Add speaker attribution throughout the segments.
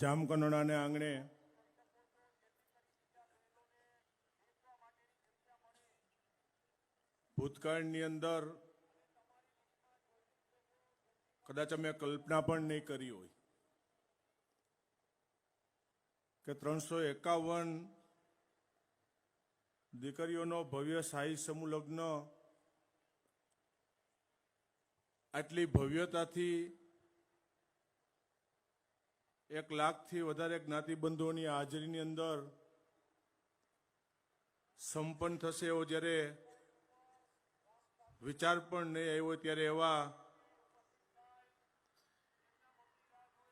Speaker 1: જામકંડોળાને આંગણે ભૂતકાળની અંદર કદાચ અમે કલ્પના પણ નહીં કરી હોય કે ત્રણસો એકાવન દીકરીઓનો ભવ્ય સાહી સમૂહ લગ્ન આટલી ભવ્યતાથી એક લાખથી વધારે જ્ઞાતિબંધોની હાજરીની અંદર સંપન્ન થશે એવો જ્યારે વિચાર પણ નહીં આવ્યો ત્યારે એવા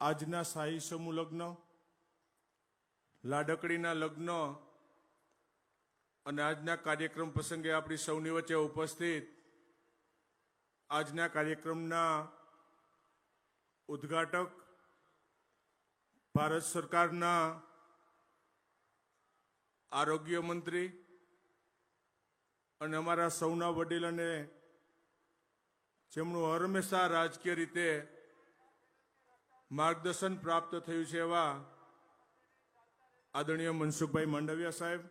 Speaker 1: આજના શાહી સમૂહ લગ્ન, લાડકડીના લગ્ન અને આજના કાર્યક્રમ પ્રસંગે આપણી સૌની વચ્ચે ઉપસ્થિત આજના કાર્યક્રમના ઉદ્ઘાટક ભારત સરકારના આરોગ્ય મંત્રી અને અમારા સૌના વડીલ અને જેમનું હંમેશા રાજકીય રીતે માર્ગદર્શન પ્રાપ્ત થયું છે એવા આદરણીય મનસુખભાઈ માંડવિયા સાહેબ,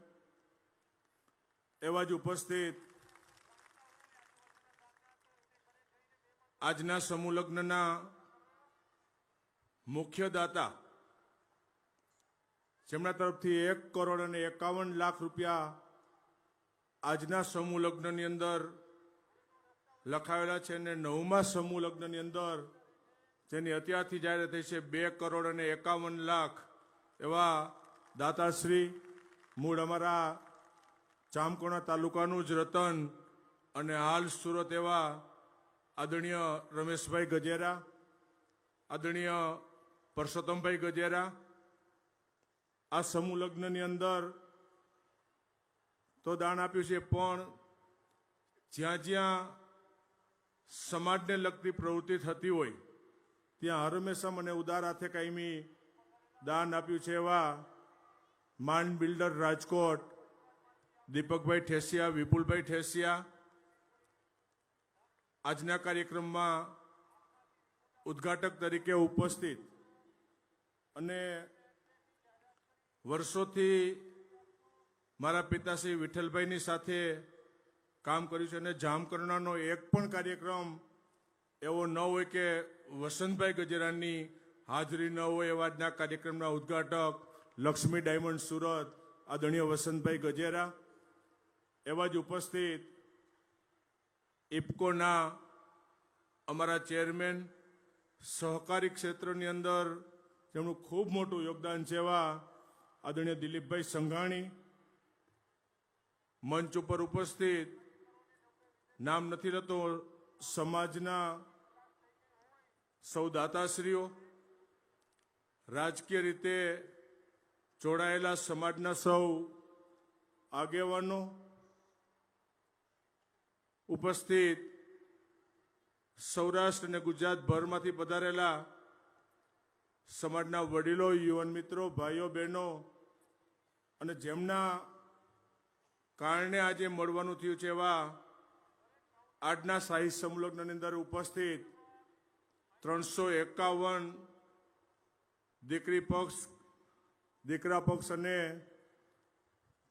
Speaker 1: એવા જ ઉપસ્થિત આજના સમૂહ લગ્નના મુખ્ય જેમના તરફથી એક કરોડ અને એકાવન લાખ રૂપિયા આજના સમૂહ લગ્નની અંદર લખાવેલા છે અને નવમા સમૂહ લગ્નની અંદર જેની અત્યારથી જાહેરાત થઈ છે, બે કરોડ અને એકાવન લાખ એવા દાતાશ્રી, મૂળ અમારા જામકોણા તાલુકાનું જ રતન અને હાલ સુરત એવા આદરણીય રમેશભાઈ ગજેરા, આદરણીય પરસોત્તમભાઈ ગજેરા આ સમૂહ લગ્નની અંદર તો દાન આપ્યું છે, પણ જ્યાં જ્યાં સમાજને લગતી પ્રવૃત્તિ થતી હોય, ત્યાં હરમેશા મને ઉદાર હાથે કાયમી દાન આપ્યું છે એવા માન બિલ્ડર રાજકોટ, દીપકભાઈ ઠેસિયા, વિપુલભાઈ ઠેસિયા. આજના કાર્યક્રમમાં ઉદ્ઘાટક તરીકે ઉપસ્થિત અને વર્ષોથી મારા પિતાશ્રી વિઠ્ઠલભાઈની સાથે કામ કર્યું છે અને જામકરણાનો એક પણ કાર્યક્રમ એવો ન હોય કે વસંતભાઈ ગજેરાની હાજરી ન હોય એવા આજના કાર્યક્રમના ઉદ્ઘાટક, લક્ષ્મી ડાયમંડ સુરત, આદરણીય વસંતભાઈ ગજેરા. એવા જ ઉપસ્થિત ઇફકોના અમારા ચેરમેન, સહકારી ક્ષેત્રની અંદર જેમનું ખૂબ મોટું યોગદાન છે એવા આદરણીય દિલીપભાઈ સંઘાણી, મંચ ઉપર ઉપસ્થિત, નામ નથી લેતો સમાજના સૌ દાતાશ્રીઓ, રાજકીય રીતે જોડાયેલા સમાજના સૌ આગેવાનો, ઉપસ્થિત સૌરાષ્ટ્ર અને ગુજરાતભરમાંથી પધારેલા સમાજના વડીલો, યુવાન મિત્રો, ભાઈઓ, બહેનો અને જેમના કારણે આજે મળવાનું થયું છે એવા આજના સાહિત્ય સંલગ્નની અંદર ઉપસ્થિત ત્રણસો એકાવન દીકરી પક્ષ, દીકરા પક્ષ અને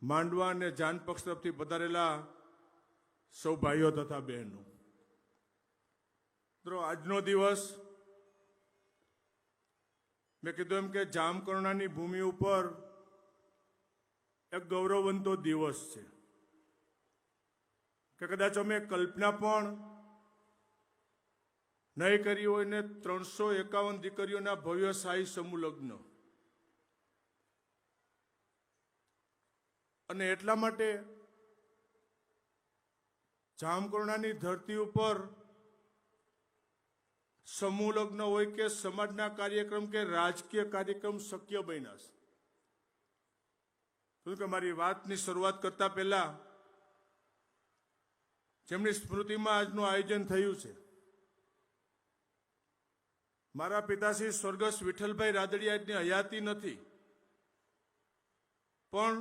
Speaker 1: માંડવા અને જાન પક્ષ તરફથી પધારેલા સૌ ભાઈઓ તથા બહેનો. મિત્રો, આજનો દિવસ મેં કીધું એમ કે જામકરુણાની ભૂમિ ઉપર એક ગૌરવવંતો દિવસ છે. કે કદાચ અમે કલ્પના પણ નહીં કરી હોય ને ત્રણસો એકાવન દીકરીઓના ભવ્ય સાહી સમૂહ લગ્ન. અને એટલા માટે જામકરુણાની ધરતી ઉપર સમૂહ લગ્ન હોય કે સમાજના કાર્યક્રમ કે રાજકીય કાર્યક્રમ શક્ય બન્યા છે. શું કે મારી વાતની શરૂઆત કરતા પહેલા જેમની સ્મૃતિમાં આજનું આયોજન થયું છે. મારા પિતાશ્રી સ્વર્ગસ્થ વિઠ્ઠલભાઈ રાદડિયાની હયાતી નથી. પણ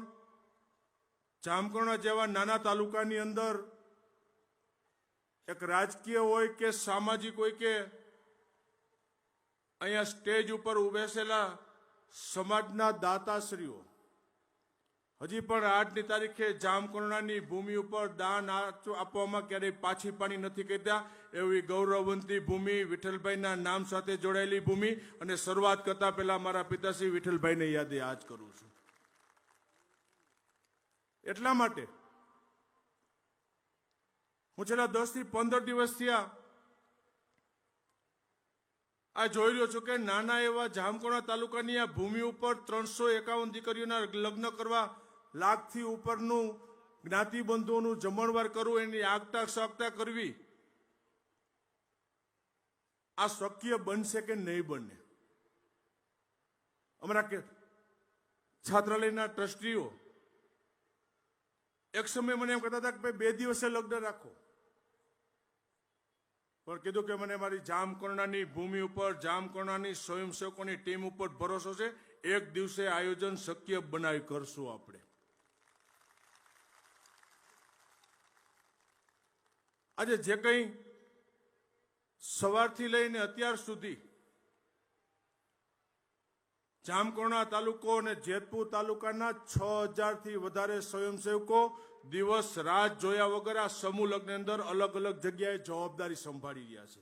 Speaker 1: જામકરણા જેવા નાના તાલુકાની અંદર એક રાજકીય હોય કે સામાજિક હોય કે અહીંયા સ્ટેજ ઉપર ઉભેસેલા સમાજના દાતાશ્રીઓ હજી પણ આજની તારીખે જામકરુણાની ભૂમિ ઉપર દાન આપવામાં ક્યારેય પાછી પાણી નથી કહેતા. એવી ગૌરવવંતી ભૂમિ, વિઠ્ઠલભાઈના નામ સાથે જોડાયેલી ભૂમિ અને શરૂઆત કરતા પહેલા મારા પિતાશ્રી વિઠ્ઠલભાઈને યાદ આજ કરું છું. એટલા માટે હું છેલ્લા દસથી પંદર દિવસ થયા આ જોઈ રહ્યો છું કે નાના એવા જામકોણા તાલુકાની આ ભૂમિ ઉપર ત્રણસો એકાવન દીકરીઓના લગ્ન કરવા લાખથી ઉપરનું જ્ઞાતિબંધુઓનું જમણવાર કરવું એની આગતા સાગતા કરવી, આ શક્ય બનશે કે નહીં બને? અમારા કે છાત્રાલયના ટ્રસ્ટીઓ એક સમય મને એમ કહેતા હતા કે ભાઈ, બે દિવસે લગ્ન રાખો. પણ કીધું કે મને મારી જામકર્ણાની ભૂમિ ઉપર, જામકર્ણાની સ્વયંસેવકોની ટીમ ઉપર ભરોસો છે. એક દિવસે આયોજન શક્ય બનાવી કરશું આપણે. આજે જે કંઈ સવારથી લઈને અત્યાર સુધી જામકોણા તાલુકો અને જેતપુર તાલુકાના છ હજારથી વધારે સ્વયંસેવકો દિવસ રાત જોયા વગર આ સમૂહ લગ્ન અંદર અલગ અલગ જગ્યાએ જવાબદારી સંભાળી રહ્યા છે.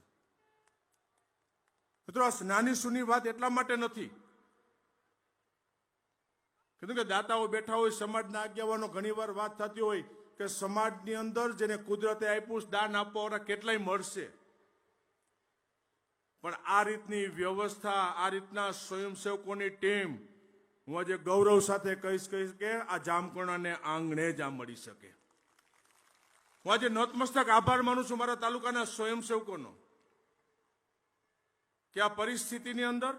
Speaker 1: મિત્રો, આ નાની સુની વાત એટલા માટે નથી. કીધું કે દાતાઓ બેઠા હોય, સમાજના આગેવાનો ઘણીવાર વાત થતી હોય કે સમાજની અંદર જેને કુદરતે આપ્યું દાન આપવાવાળા કેટલાય મળશે. પણ આ રીતની વ્યવસ્થા, આ રીતના સ્વયંસેવકોની ટીમ, હું આજે ગૌરવ સાથે કહીશ કહીશ કે આ જામકર્ણાને આંગણે જ આ મળી શકે. હું આજે નતમસ્તક આભાર માનું છું મારા તાલુકાના સ્વયંસેવકોનો. કે આ પરિસ્થિતિની અંદર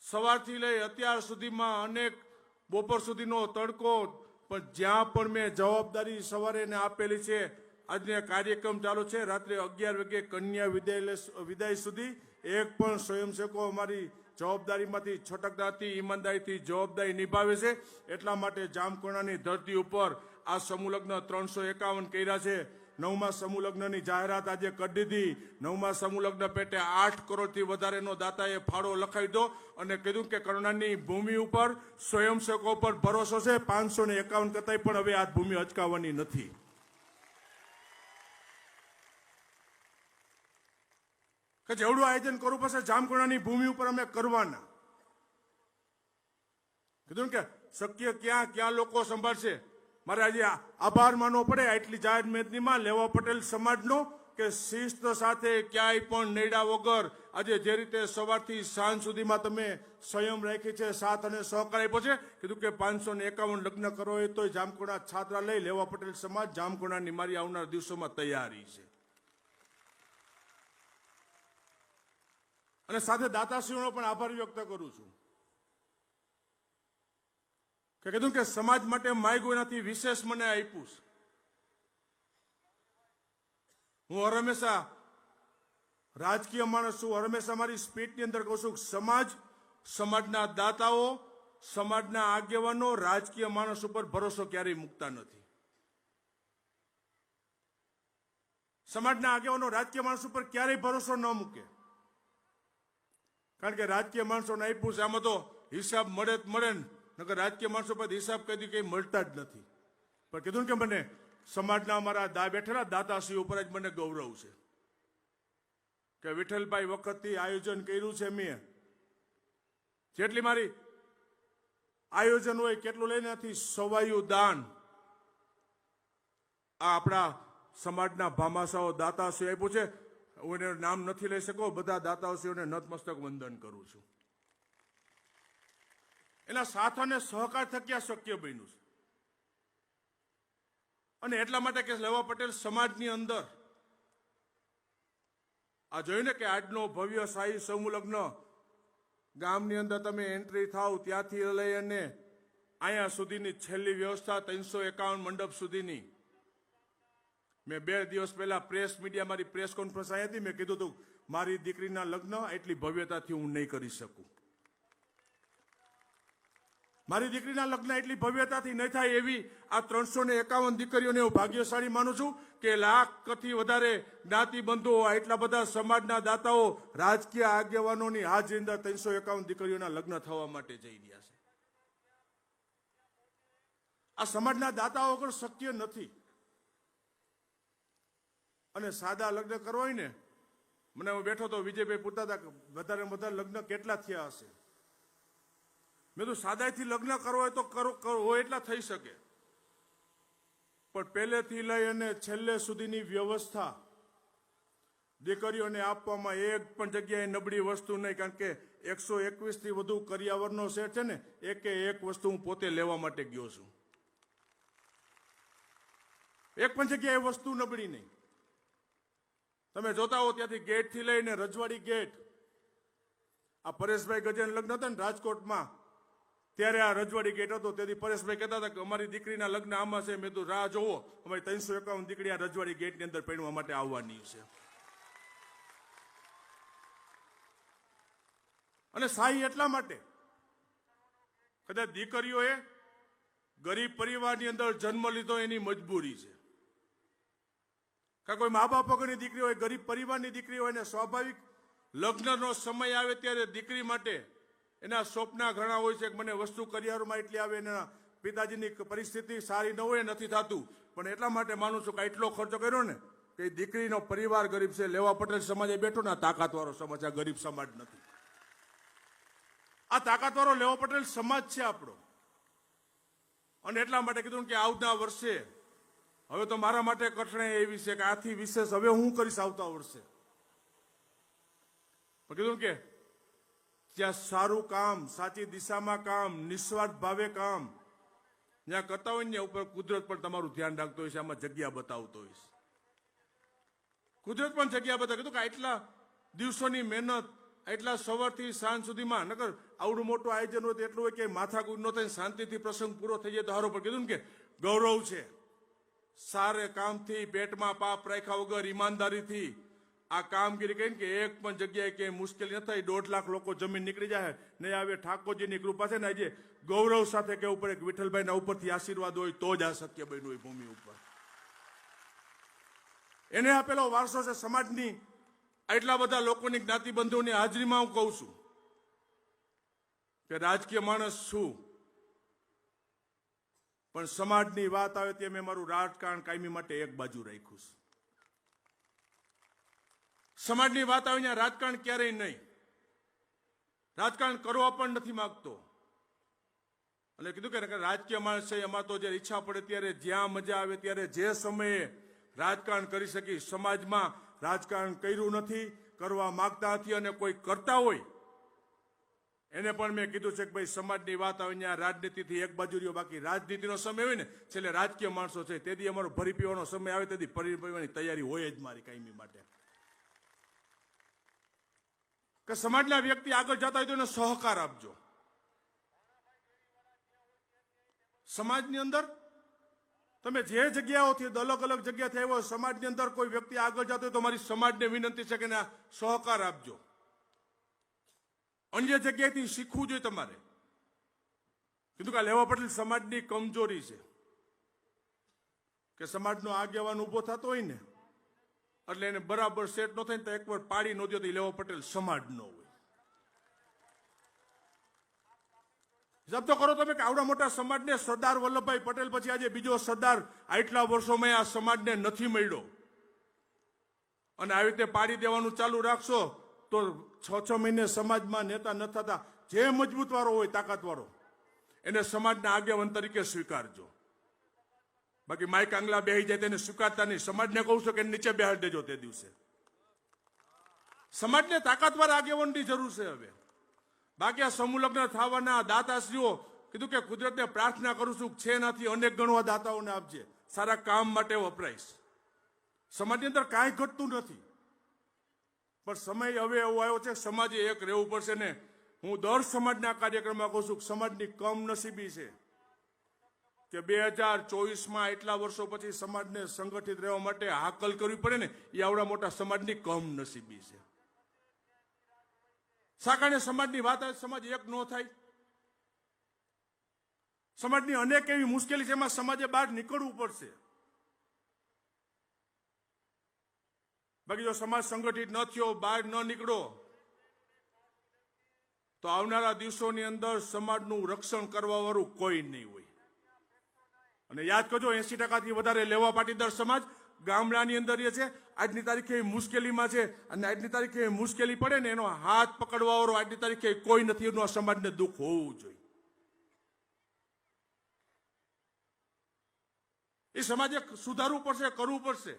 Speaker 1: સવારથી લઈ અત્યાર સુધીમાં અનેક બપોર સુધીનો તડકો પણ જ્યાં પણ મેં જવાબદારી સવારે એને આપેલી છે, આજનો કાર્યક્રમ ચાલુ છે, રાત્રે અગિયાર વાગે કન્યા વિદાય વિદાય સુધી એક પણ સ્વયંસેવકો અમારી જવાબદારીમાંથી છટકતાથી ઈમાનદારીથી જવાબદારી નિભાવે છે. એટલા માટે જામકોણાની ધરતી ઉપર આ સમૂહ લગ્ન ત્રણસો એકાવન કર્યા છે. નવમા સમૂહ લગ્નની જાહેરાત આજે કરી દીધી. નવમા સમૂહ લગ્ન પેટે આઠ કરોડથી વધારેનો દાતાએ ફાળો લખાવી દો અને કીધું કે કરુણાની ભૂમિ ઉપર સ્વયંસેવકો પર ભરોસો છે. પાંચસો ને એકાવન કરતાંય પણ હવે આ ભૂમિ અચકાવવાની નથી. કે જેવડું આયોજન કરવું પડશે જામકુણાની ભૂમિ ઉપર અમે કરવાના. કીધું કે શક્ય ક્યાં ક્યાં લોકો સંભાળશે? મારે આજે આભાર માનવો પડે, આટલી જાહેર મેદનીમાં લેવા પટેલ સમાજનો કે શિસ્ત સાથે ક્યાંય પણ નેડા વગર આજે જે રીતે સવારથી સાંજ સુધીમાં તમે સંયમ રાખી છે, સાથ અને સહકાર આપ્યો છે, કીધું કે પાંચસો એકાવન લગ્ન કરો હોય તો જામકુણા છાત્રાલય લેવા પટેલ સમાજ જામકુણાની મારી આવનાર દિવસોમાં તૈયારી છે. અને સાથે દાતાશ્રીઓનો પણ આભાર વ્યક્ત કરું છું. કે કીધું કે સમાજ માટે માગ્યું એનાથી વિશેષ મને આપ્યું હું હંમેશા રાજકીય માણસ છું, હંમેશા મારી સ્પીચની અંદર કહું છું સમાજ, સમાજના દાતાઓ, સમાજના આગેવાનો, રાજકીય માણસ ઉપર ભરોસો ક્યારેય મૂકતા નથી. સમાજના આગેવાનો, રાજકીય માણસ ઉપર ક્યારેય ભરોસો ન મૂકે. કારણ કે રાજકીય માણસોને આપ્યું છે, આમાં તો હિસાબ મળે જ મળે ને. નકર રાજકીય માણસો પર હિસાબ કદી કંઈ મળતા જ નથી. પણ કીધું કે મને સમાજના અમારા દા, બેઠેલા દાતાશ્રી ઉપર જ મને ગૌરવ છે. કે વિઠ્ઠલભાઈ વખતથી આયોજન કર્યું છે મેં. જેટલી મારી આયોજન હોય કેટલું લઈને નથી સવાયું દાન. આ આપણા સમાજના ભામાશાઓ દાતાશ્રી આપ્યું છે. હું એને નામ નથી લઈ શકો. બધા દાતાશ્રીઓને નતમસ્તક વંદન કરું છું. એના સાથ અને સહકાર થકી આ શક્ય બન્યું છે. અને એટલા માટે કે લેવા પટેલ સમાજની અંદર આ જોયું ને કે આજનો ભવ્ય શાહી સમૂહ લગ્ન ગામની અંદર તમે એન્ટ્રી થાવ ત્યાંથી લઈ અને અહીંયા સુધીની છેલ્લી વ્યવસ્થા ત્રણસો એકાવન મંડપ સુધીની. મેં બે દિવસ પહેલા પ્રેસ મીડિયા મારી પ્રેસ કોન્ફરન્સ આવી હતી, મેં કીધું હતું મારી દીકરીના લગ્ન એટલી ભવ્યતાથી હું નહીં કરી શકું. મારી દીકરીના લગ્ન એટલી ભવ્યતાથી નહીં થાય એવી આ ત્રણસો ને એકાવન દીકરીઓને હું ભાગ્યશાળી માનું છું કે લાખથી વધારે જ્ઞાતિ બંધુઓ એટલા બધા સમાજના દાતાઓ રાજકીય આગેવાનોની હાજરીંદા ત્રણસો એકાવન દીકરીઓના લગ્ન થવા માટે જઈ રહ્યા છે. આ સમાજના દાતાઓ વગર શક્ય નથી. અને સાદા લગ્ન કરવા હોય ને, મને હું બેઠો તો વિજયભાઈ પૂછતા હતા વધારે વધારે લગ્ન કેટલા થયા હશે? મેં તો સાદાઈથી લગ્ન કરવો હોય તો કરો કરો, હોય એટલા થઈ શકે. પણ પહેલેથી લઈ અને છેલ્લે સુધીની વ્યવસ્થા દીકરીઓને આપવામાં એક પણ જગ્યાએ નબળી વસ્તુ નહીં, કારણ કે એકસો એકવીસથી વધુ કરિયાવરનો સેટ છે ને, એકે એક વસ્તુ હું પોતે લેવા માટે ગયો છું. એક પણ જગ્યાએ વસ્તુ નબળી નહીં. તમે જોતા હો ત્યાંથી ગેટથી લઈને રજવાડી ગેટ. આ પરેશભાઈ ગજન લગ્ન હતા ને, રાજકોટમાં ત્યારે આ રજવાડી ગેટ હતો, તેથી પરેશભાઈ કહેતા હતા કે અમારી દીકરીના લગ્ન આમાં છે. મેં તો રાહ જોવો, અમારી ત્રણસો એકાવન દીકરી આ રજવાડી ગેટની અંદર પહેરવા માટે આવવાની છે. અને શાહી એટલા માટે, કદાચ દીકરીઓએ ગરીબ પરિવારની અંદર જન્મ લીધો એની મજબૂરી છે. કાં કોઈ મા બાપ વગરની દીકરી હોય, ગરીબ પરિવારની દીકરી હોય અને સ્વાભાવિક લગ્નનો સમય આવે ત્યારે દીકરી માટે એના સ્વપ્ના ઘણા હોય છે કે મને વસ્તુ કરિયારમાં એટલી આવે એના પિતાજીની પરિસ્થિતિ સારી ન હોય નથી થતું. પણ એટલા માટે માનું છું કે એટલો ખર્ચો કર્યો ને કે દીકરીનો પરિવાર ગરીબ છે. લેવા પટેલ સમાજે બેઠો ને આ તાકાતવાળો સમાજ, આ ગરીબ સમાજ નથી. આ તાકાતવાળો લેવા પટેલ સમાજ છે આપણો. અને એટલા માટે કીધું કે આવતા વર્ષે, હવે તો મારા માટે કઠણાઈ એવી છે કે આથી વિશેષ હવે હું કરીશ આવતા વર્ષે. કીધું કે જ્યાં સારું કામ, સાચી દિશામાં કામ, નિસ્વાર્થ ભાવે કામ, જ્યાં કરતા હોય ને ઉપર કુદરત પણ તમારું ધ્યાન રાખતો હોય છે, આમાં જગ્યા બતાવતો હોય કુદરત પણ જગ્યા બતાવે. કીધું કે આટલા દિવસોની મહેનત, એટલા સવારથી સાંજ સુધીમાં, નકર આવડું મોટું આયોજન હોય એટલું હોય કે માથાકૂટ ન થાય શાંતિથી પ્રસંગ પૂરો થઈ જાય તો હારો. પણ કીધું કે ગૌરવ છે. સારે કામથી, પેટમાં પાપ રાખ્યા વગર, ઈમાનદારીથી આ કામગીરી કરીને કે એક પણ જગ્યાએ કે મુશ્કેલી ન થાય, દોઢ લાખ લોકો જમીન નીકળી જાય. ને આવે ઠાકોરજીની કૃપા છે ને આજે ગૌરવ સાથે કેવું પડે કે વિઠ્ઠલભાઈના ઉપરથી આશીર્વાદ હોય તો જ આ શક્ય બન્યું હોય ભૂમિ ઉપર. એને આપેલો વારસો છે સમાજની. એટલા બધા લોકોની જ્ઞાતિબંધુઓની હાજરીમાં હું કહું છું કે રાજકીય માણસ છું, પણ સમાજની વાત આવે તે મેં મારું રાજકારણ કાયમી માટે એક બાજુ રાખ્યું છે. સમાજની વાત આવે ત્યાં રાજકારણ ક્યારેય નહીં. રાજકારણ કરવા પણ નથી માગતો. એટલે કીધું કે રાજકીય માણસ છે, એમાં તો જે ઈચ્છા પડે ત્યારે જ્યાં મજા આવે ત્યારે જે સમયે રાજકારણ કરી શકી સમાજમાં રાજકારણ કર્યું નથી, કરવા માંગતા નથી અને કોઈ કરતા હોય, એને પણ મેં કીધું છે કે ભાઈ સમાજની વાત આવે ત્યાં રાજનીતિથી એક બાજુ રહ્યો, બાકી રાજનીતિનો સમય હોય ને, છેલ્લે રાજકીય માણસો છે, તેથી અમારો ભરી પીવાનો સમય આવે, તેથી ભરી પીવાની તૈયારી હોય જ મારી કાયમી માટે. કે સમાજના વ્યક્તિ આગળ જતા હોય તો એને સહકાર આપજો. સમાજની અંદર તમે જે જગ્યાઓથી અલગ અલગ જગ્યાથી આવ્યો સમાજની અંદર કોઈ વ્યક્તિ આગળ જતો હોય તો મારી સમાજને વિનંતી છે કે સહકાર આપજો. અન્ય જગ્યાએથી શીખવું જોઈએ તમારે. કીધું કે લેવા પટેલ સમાજની કમજોરી છે. કે સમાજનો આગેવાન ઊભો થતો હોય ને એટલે એને બરાબર સેટ ન થાય તો એકવાર પાડી ન દો તો લેવા પટેલ સમાજ ન હોય. જબ તો કરો તમે કે આવડા મોટા સમાજને સરદાર વલ્લભભાઈ પટેલ પછી આજે બીજો સરદાર આટલા વર્ષોમાં આ સમાજને નથી મળ્યો. અને આવી રીતે પાડી દેવાનું ચાલુ રાખશો તો છ છ મહિને સમાજમાં નેતા ન થતા. જે મજબૂત વાળો હોય તાકાત વાળો એને સમાજના આગેવાન તરીકે સ્વીકારજો. બાકી માઇક આંગલા બેહી જાય તેને સ્વીકારતા નહીં. સમાજને કહું છું કે નીચે બેહાડી દેજો તે દિવસે. સમાજને તાકાતવાર આગેવાનની જરૂર છે હવે. બાકી આ સમૂહલગ્ન થવાના દાતાશ્રીઓ કીધું કે કુદરતને પ્રાર્થના કરું છું છે નથી અનેક ગણવા દાતાઓને આપજે. સારા કામ માટે વપરાઈશ. સમાજની અંદર કાંઈ ઘટતું નથી. પણ સમય હવે એવો આવ્યો છે, સમાજે એક રહેવું પડશે ને હું દર સમાજના કાર્યક્રમમાં કહું છું સમાજની કમનસીબી છે. કે બે હજાર ચોવીસમાં એટલા વર્ષો પછી સમાજને સંગઠિત રહેવા માટે હાકલ કરવી પડે ને, એ આવડા મોટા સમાજની કમનસીબી છે. સાકાને સમાજની વાત આવે સમાજ એક ન થાય. સમાજની અનેક એવી મુશ્કેલી છે, એમાં સમાજે બહાર નીકળવું પડશે. બાકી જો સમાજ સંગઠિત ન થયો, બહાર ન નીકળો, તો આવનારા દિવસોની અંદર સમાજનું રક્ષણ કરવા વાળું કોઈ નહીં હોય. અને યાદ કરજો એસી ટકાથી વધારે લેવા પાટીદાર સમાજ ગામડાની અંદર એ છે. આજની તારીખે મુશ્કેલીમાં છે અને આજની તારીખે મુશ્કેલી પડે ને એનો હાથ પકડવા વાળો આજની તારીખે કોઈ નથી. એનું આ સમાજને દુઃખ હોવું જોઈએ. એ સમાજે સુધારવું પડશે, કરવું પડશે.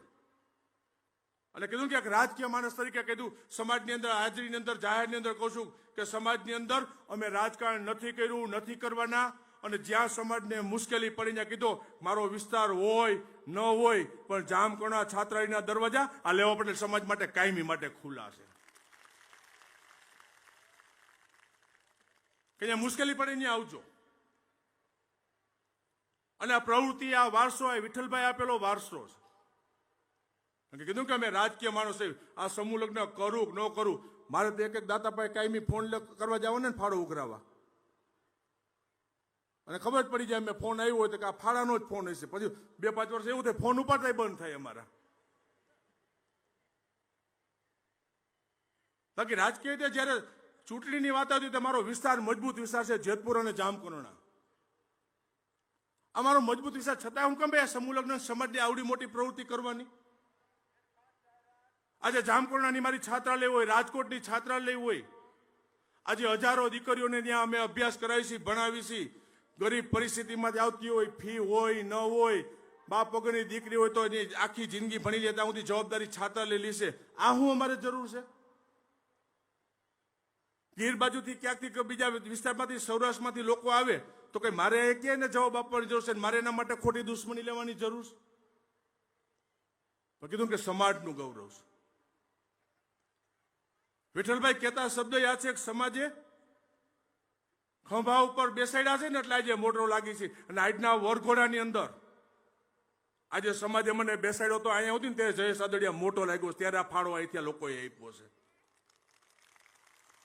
Speaker 1: અને કીધું કે રાજકીય માણસ તરીકે કીધું, સમાજની અંદર, હાજરીની અંદર, જાહેરની અંદર કહું છું કે સમાજની અંદર અમે રાજકારણ નથી કર્યું, નથી કરવાના. અને જ્યાં સમાજને મુશ્કેલી પડીને કીધો, મારો વિસ્તાર હોય, ન હોય, પણ જામકણા છાત્રાઈના દરવાજા, આ લેવા પટેલ સમાજ માટે કાયમી માટે ખુલ્લા છે. કે મુશ્કેલી પડી ત્યાં આવજો. અને આ પ્રવૃત્તિ, આ વારસો એ વિઠ્ઠલભાઈ આપેલો વારસો છે. કીધું કે અમે રાજકીય માણસ આ સમૂહ લગ્ન કરું ન કરું? મારે તો એક એક દાતા પાસે કાયમી ફોન કરવા જવાનો ને ફાળો ઉઘરાવા અને ખબર પડી જાય મેં ફોન આવ્યો હોય તો કે આ ફાળાનો જ ફોન હશે. પછી બે પાંચ વર્ષ એવું થાય, ફોન ઉપાડતા બંધ થાય અમારા. બાકી રાજકીય રીતે જ્યારે ચૂંટણીની વાત આવતી તો મારો વિસ્તાર મજબૂત વિસ્તાર છે જેતપુર અને જામકુરણા અમારો મજબૂત વિસ્તાર છતાં હું કેમ ભાઈ આ સમૂહ લગ્ન સમાજની આવડી મોટી પ્રવૃત્તિ કરવાની? આજે જામકુરણાની મારી છાત્રાલય હોય, રાજકોટની છાત્રાલય હોય. આજે હજારો દીકરીઓને ત્યાં અમે અભ્યાસ કરાવી છીએ, ભણાવી છીએ. ગરીબ પરિસ્થિતિમાંથી આવતી હોય, ફી હોય, ન હોય, બાપ વગરની દીકરી હોય તો એની આખી જિંદગી ભણી લે ત્યાં સુધી જવાબદારી લેલી છે આ હું અમારે જરૂર છે? ગીર બાજુથી ક્યાંકથી કે બીજા વિસ્તારમાંથી, સૌરાષ્ટ્રમાંથી લોકો આવે, તો કઈ મારે એ કે ને જવાબ આપવાની જરૂર છે મારે એના માટે ખોટી દુશ્મની લેવાની જરૂર છે? પણ કીધું કે સમાજનું ગૌરવ છે. વિઠ્ઠલભાઈ કહેતા શબ્દ યાદ છે સમાજે ખંભા ઉપર બેસાડ્યા છે ને એટલે આજે મોટરો લાગી છે. અને આજના વરઘોડાની અંદર આજે સમાજે મને બેસાડ્યો તો અહીંયા હતી ને તે જયેશ આદડિયા મોટો લાગ્યો. ત્યારે આ ફાળો અહીંથી લોકોએ આપ્યો છે.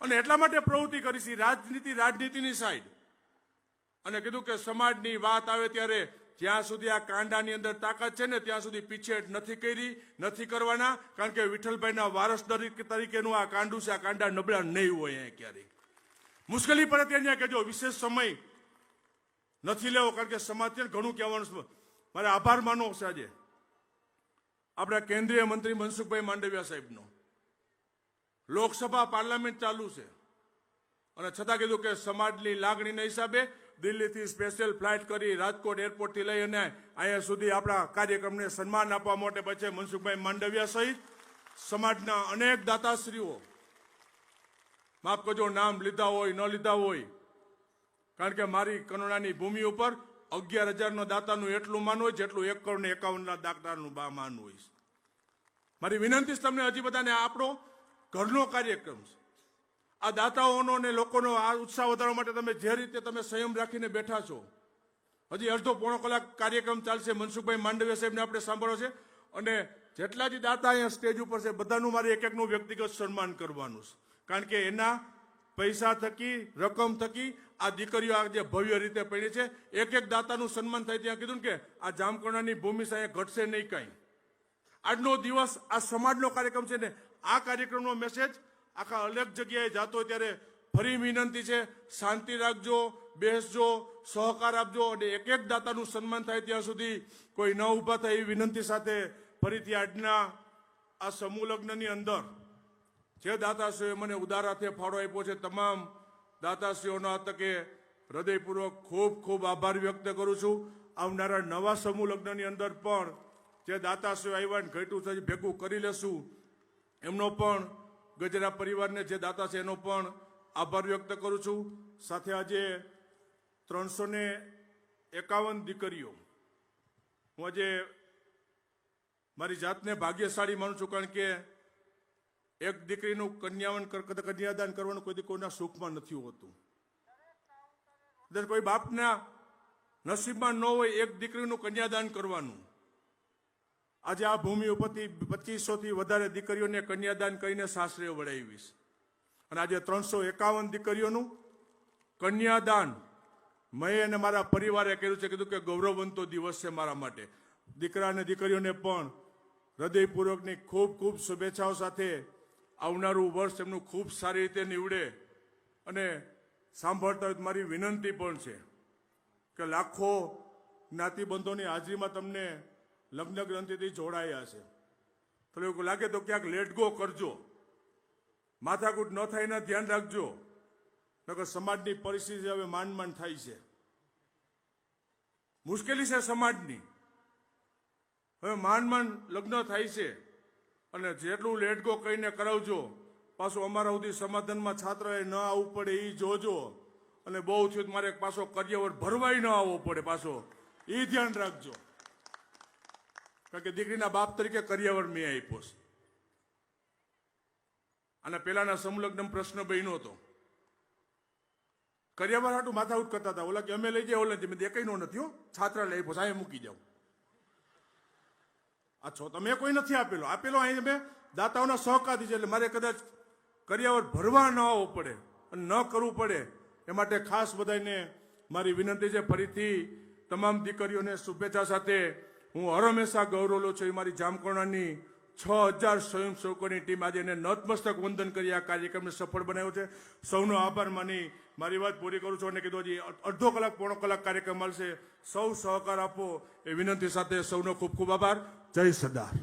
Speaker 1: અને એટલા માટે પ્રવૃત્તિ કરી છે, રાજનીતિ, રાજનીતિની સાઈડ અને કીધું કે સમાજની વાત આવે ત્યારે જ્યાં સુધી આ કાંડાની અંદર તાકાત છે ને ત્યાં સુધી પીછેટ નથી કરી, નથી કરવાના. કારણ કે વિઠ્ઠલભાઈના વારસ તરીકે- તરીકેનું આ કાંડું છે, આ કાંડા નબળા નહીં હોય અહીંયા ક્યારેય. મુશ્કેલી પડે તે ત્યાં કહેજો, વિશેષ સમય નથી લેવો, કારણ કે સમાજ ઘણું કહેવાનું મારે આભાર માનવો છે આજે. આપણા કેન્દ્રીય મંત્રી મનસુખભાઈ માંડવિયા સાહેબનો. લોકસભા પાર્લામેન્ટ ચાલુ છે. અને છતાં કીધું કે સમાજની લાગણીના હિસાબે દિલ્હીથી સ્પેશિયલ ફ્લાઇટ કરી રાજકોટ એરપોર્ટથી લઈ અને અહીંયા સુધી આપણા કાર્યક્રમને સન્માન આપવા માટે પછી મનસુખભાઈ માંડવિયા સહિત સમાજના અનેક દાતાશ્રીઓ. માફ કરજો, નામ લીધા હોય, ન લીધા હોય. કારણ કે મારી કરુણાની ભૂમિ ઉપર અગિયાર હજારનો દાતાનું એટલું માન હોય જેટલું એક કરોડ એકાવનના દાતાનું બા માન હોય મારી વિનંતી છે તમને હજી બધાને આપણો ઘરનો કાર્યક્રમ છે. આ દાતાઓનો ને લોકોનો આ ઉત્સાહ વધારવા માટે તમે જે રીતે તમે સંયમ રાખીને બેઠા છો. હજી અડધો પોણો કલાક કાર્યક્રમ ચાલશે, મનસુખભાઈ માંડવિયા સાહેબને આપણે સાંભળો છે. અને જેટલા જ દાતા અહીંયા સ્ટેજ ઉપર છે, બધાનું મારે એક એકનું વ્યક્તિગત સન્માન કરવાનું છે. કારણ કે એના પૈસા થકી, રકમ થકી આ દીકરીઓ આ જે ભવ્ય રીતે પડી છે, એક એક દાતાનું સન્માન થાય ત્યાં કીધું કે આ જામકરણાની ભૂમિ સાહેબ ઘટશે નહીં કાંઈ. આજનો દિવસ આ સમાજનો કાર્યક્રમ છે ને આ કાર્યક્રમનો મેસેજ આખા અલગ જગ્યાએ જતો ત્યારે ફરી વિનંતી છે, શાંતિ રાખજો, બેસજો, સહકાર આપજો અને એક એક દાતાનું સન્માન થાય ત્યાં સુધી કોઈ ન ઊભા થાય એવી વિનંતી સાથે ફરીથી આજના આ સમૂહ લગ્નની અંદર જે દાતાશ્રીઓએ મને ઉદાર હાથે ફાળો આપ્યો છે, તમામ દાતાશ્રીઓના તકે હૃદયપૂર્વક ખૂબ ખૂબ આભાર વ્યક્ત કરું છું. આવનારા નવા સમૂહ લગ્નની અંદર પણ જે દાતાશ્રીઓ આવ્યા ને ઘટ્યું છે, ભેગું કરી લેશું. એમનો પણ, ગજરા પરિવારને જે દાતા છે, એનો પણ આભાર વ્યક્ત કરું છું. સાથે આજે ત્રણસો ને એકાવન દીકરીઓ. હું આજે મારી જાતને ભાગ્યશાળી માનું છું, કારણ કે એક દીકરીનું કન્યાવન કન્યાદાન કરવાનું કોઈ કોઈના સુખમાં નથી હોતું. કદાચ કોઈ બાપના નસીબમાં ન હોય એક દીકરીનું કન્યાદાન કરવાનું. આજે આ ભૂમિ ઉપરથી પચીસો થી વધારે દીકરીઓને કન્યાદાન કરીને સાસરે વડાવીશ અને આજે ત્રણસો એકાવન દીકરીઓનું કન્યાદાન મેં અને મારા પરિવારે કર્યું છે. કીધું કે ગૌરવવંતો દિવસ છે મારા માટે. દીકરા અને દીકરીઓને પણ હૃદયપૂર્વકની ખૂબ ખૂબ શુભેચ્છાઓ સાથે આવનારું વર્ષ એમનું ખૂબ સારી રીતે નીવડે અને સાંભળતા મારી વિનંતી પણ છે કે લાખો જ્ઞાતિબંધોની હાજરીમાં તમને લગ્ન ગ્રંથિથી જોડાયા છે. તો એવું લાગે તો ક્યાંક લેટ ગો કરજો. માથાકૂટ ન થાય એના ધ્યાન રાખજો. નકર સમાજની પરિસ્થિતિ હવે માંડ માંડ થાય છે. મુશ્કેલી છે સમાજની. હવે માંડ માંડ લગ્ન થાય છે. અને જેટલું લેટ ગો કહીને કરાવજો, પાછું અમારા સુધી સમાધાનમાં છાત્રએ ન આવવું પડે એ જોજો. અને બહુ થયું મારે પાછો કરિયાવર ભરવાય ન આવવો પડે પાછો. એ ધ્યાન રાખજો. કારણ કે દીકરીના બાપ તરીકે કરિયાવર મેં આપ્યો છે. અને પેલાના સમલગ્ન પ્રશ્ન બન્યો હતો. કરિયાવર હાટું માથાઉટ કરતા હતા. ઓલા કે અમે લઈ જાય ઓલા મેં દેખાઈ નો નથી હો. છાત્રા લઈ સાહેબ મૂકી જાઓ આ છો. તમે કોઈ નથી આપેલો. આપેલો અહીં મેં દાતાઓના સહકારથી છે. એટલે મારે કદાચ કર્યાવર ભરવા ન આવવું પડે અને ન કરવું પડે એ માટે ખાસ બધાને મારી વિનંતી છે. ફરીથી તમામ દીકરીઓને શુભેચ્છા સાથે હું હરમેશા ગૌરવલો છું. એ મારી જામકોણાની છ હજાર સ્વયંસેવકોની ટીમ આજે એને નતમસ્તક વંદન કરી. આ કાર્યક્રમને સફળ બનાવ્યો છે. સૌનો આભાર. માની મારી વાત પૂરી કરું છું અને કીધું હજી અડધો કલાક, પોણો કલાક કાર્યક્રમ મળશે સૌ સહકાર આપો એ વિનંતી સાથે સૌનો ખૂબ ખૂબ આભાર. જય સરદાર